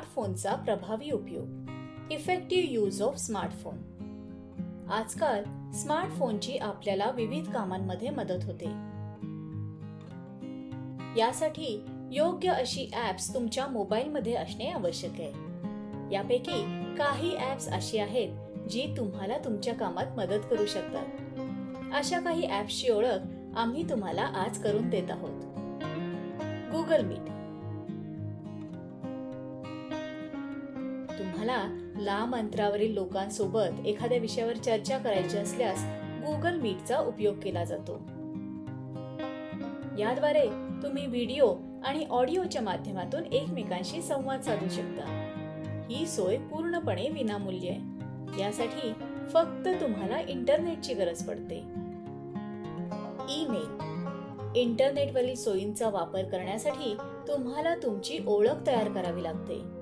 स्मार्टफोनचा प्रभावी उपयोग. इफेक्टिव्ह यूज ऑफ स्मार्टफोन आजकाल स्मार्टफोनची आपल्याला विविध कामांमध्ये मदत होते. यासाठी योग्य अशी ॲप्स तुमच्या मोबाईलमध्ये असणे आवश्यक आहे. यापैकी काही ॲप्स अशी आहेत जी तुम्हाला तुमच्या कामात मदत करू शकतात. अशा काही ॲप्सची ओळख आम्ही तुम्हाला आज करून देत आहोत. गुगल मीट तुम्हाला लांब अंतरावरील लोकांसोबत एखाद्या विषयावर चर्चा करायची असल्यास गुगल मीटचा उपयोग केला जातो. याद्वारे तुम्ही व्हिडिओ आणि ऑडिओच्या माध्यमातून एकमेकांशी संवाद साधू शकता. ही सोय पूर्णपणे विनामूल्य आहे. यासाठी फक्त तुम्हाला इंटरनेटची गरज पडते. ईमेल. इंटरनेटवरील सोयींचा वापर करण्यासाठी तुम्हाला तुमची ओळख तयार करावी लागते.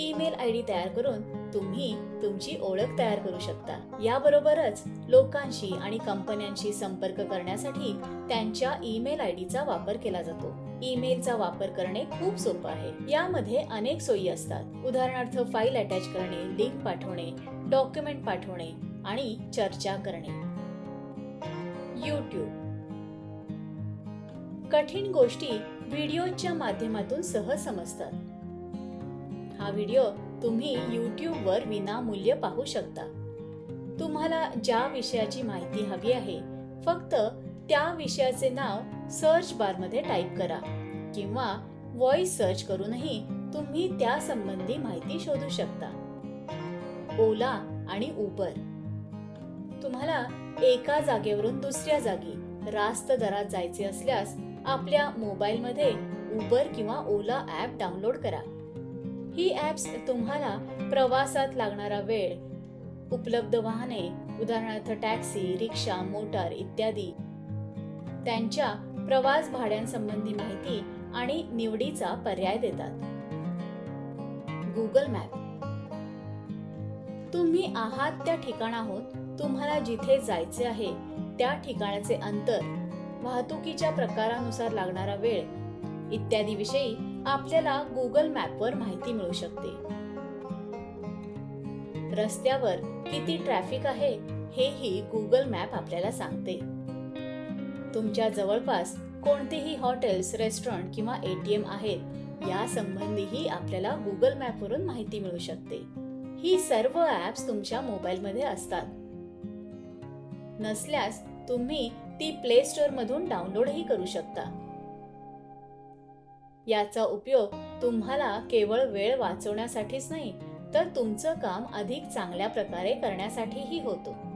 ईमेल आय डी तयार करून तुम्ही तुमची ओळख तयार करू शकता. याबरोबरच लोकांशी आणि कंपन्यांशी संपर्क करण्यासाठी त्यांच्या ईमेल आय डीचा वापर केला जातो. ईमेलचा वापर करणे खूप सोपं आहे. यामध्ये अनेक सोयी असतात. उदाहरणार्थ फाईल अटॅच करणे लिंक पाठवणे डॉक्युमेंट पाठवणे आणि चर्चा करणे. यूट्यूब कठीण गोष्टी व्हिडिओच्या माध्यमातून सहज समजतात. हा व्हिडिओ तुम्ही यूट्यूबवर विनामूल्य पाहू शकता. तुम्हाला ज्या विषयाची माहिती हवी आहे फक्त त्या विषयाचे नाव सर्च बारमध्ये टाईप करा किंवा व्हॉइस सर्च करूनही तुम्ही त्या संबंधी माहिती शोधू शकता. ओला आणि उबर. तुम्हाला एका जागेवरून दुसऱ्या जागी रास्त दरात जायचे असल्यास आपल्या मोबाईलमध्ये उबर किंवा ओला ॲप डाउनलोड करा. ही ॲप्स तुम्हाला प्रवासात लागणारा वेळ उपलब्ध वाहने उदाहरणार्थ टॅक्सी रिक्षा मोटार इत्यादी. त्यांच्या प्रवास भाड्यांसंबंधी माहिती आणि निवडीचा पर्याय देतात. गुगल मॅप तुम्ही आहात त्या ठिकाणाहून तुम्हाला जिथे जायचे आहे त्या ठिकाणाचे अंतर वाहतुकीच्या प्रकारानुसार लागणारा वेळ इत्यादी विषयी आपल्याला गुगल मॅपवर माहिती मिळू शकते. रस्त्यावर किती ट्रॅफिक आहे हेही गुगल मॅप आपल्याला सांगते. तुमच्या जवळपास कोणतेही हॉटेल्स रेस्टॉरंट किंवा एटीएम आहेत या संबंधीही आपल्याला गुगल मॅपवरून माहिती मिळू शकते. ही सर्व ॲप्स तुमच्या मोबाईलमध्ये असतात. नसल्यास तुम्ही ती प्ले स्टोअरमधून डाउनलोडही करू शकता. याचा उपयोग तुम्हाला केवळ वेळ वाचवण्यासाठीच नाही तर तुमचं काम अधिक चांगल्या प्रकारे करण्यासाठीही होतो.